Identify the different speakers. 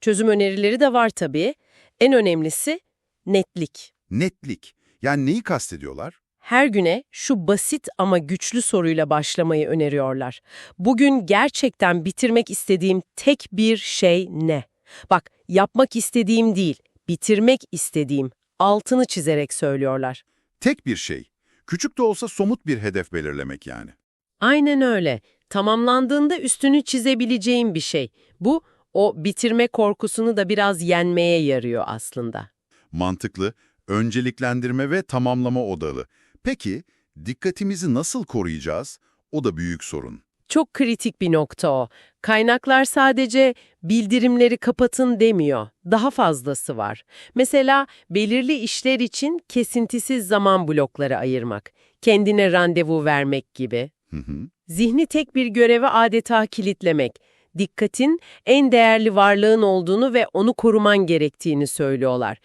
Speaker 1: Çözüm önerileri de var tabii. En önemlisi netlik.
Speaker 2: Netlik. Yani neyi kastediyorlar?
Speaker 1: Her güne şu basit ama güçlü soruyla başlamayı öneriyorlar. Bugün gerçekten bitirmek istediğim tek bir şey ne? Bak, yapmak istediğim değil, bitirmek istediğim. Altını çizerek söylüyorlar.
Speaker 2: Tek bir şey. Küçük de olsa somut bir hedef belirlemek yani.
Speaker 1: Aynen öyle. Tamamlandığında üstünü çizebileceğim bir şey. Bu, o bitirme korkusunu da biraz yenmeye yarıyor aslında.
Speaker 2: Mantıklı, önceliklendirme ve tamamlama odalı. Peki, dikkatimizi nasıl koruyacağız? O da büyük sorun.
Speaker 1: Çok kritik bir nokta o. Kaynaklar sadece bildirimleri kapatın demiyor. Daha fazlası var. Mesela belirli işler için kesintisiz zaman blokları ayırmak, kendine randevu vermek gibi.
Speaker 2: Hı hı.
Speaker 1: Zihni tek bir göreve adeta kilitlemek, dikkatin en değerli varlığın olduğunu ve onu koruman gerektiğini söylüyorlar.